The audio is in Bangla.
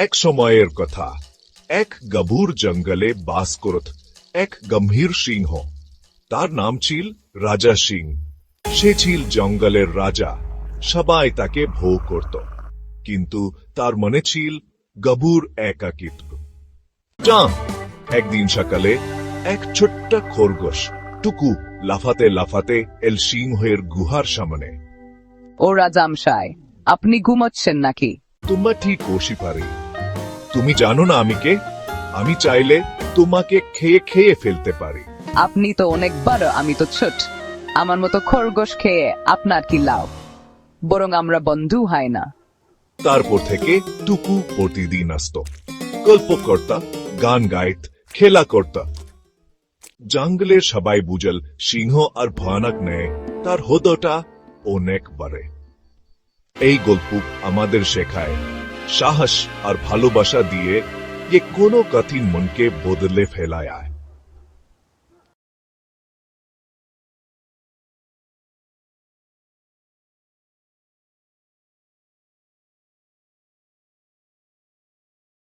এক সময়ের কথা। এক গভুর জঙ্গলে বাস করত। এক গম্ভীর সিংহ। তার নাম ছিল রাজা সিং। সে ছিল জঙ্গলের রাজা। সবাই তাকে ভোগ করত। কিন্তু তার মনে ছিল গভুর একাকিত্ব। একদিন সকালে এক ছোট্ট খরগোশ টুকু লাফাতে লাফাতে এল সিংহের গুহার সামনে। ও রাজামশাই আপনি ঘুমাচ্ছেন নাকি? তোমা ঠিক কষি পারি। তুমি জানো না আমি কে আমি চাইলে তোমাকে খেয়ে খেয়ে ফেলতে পারি। আপনি তো অনেক বড় আমি তো ছোট। আমার মতো খরগোশ খেয়ে আপনার কি লাভ? বরং আমরা বন্ধু হয় না। তারপর থেকে টুকু প্রতিদিন আসত গল্প করতা গান গাইত খেলা করতা। জঙ্গলের সবাই বুঝল সিংহ আর ভয়ানক নেয় তার হদটা অনেক বাড়ে। এই গল্প আমাদের শেখায়। সাহস আর ভালোবাসা দিয়ে যে কোনো কঠিন মনকে বদলে ফেলায়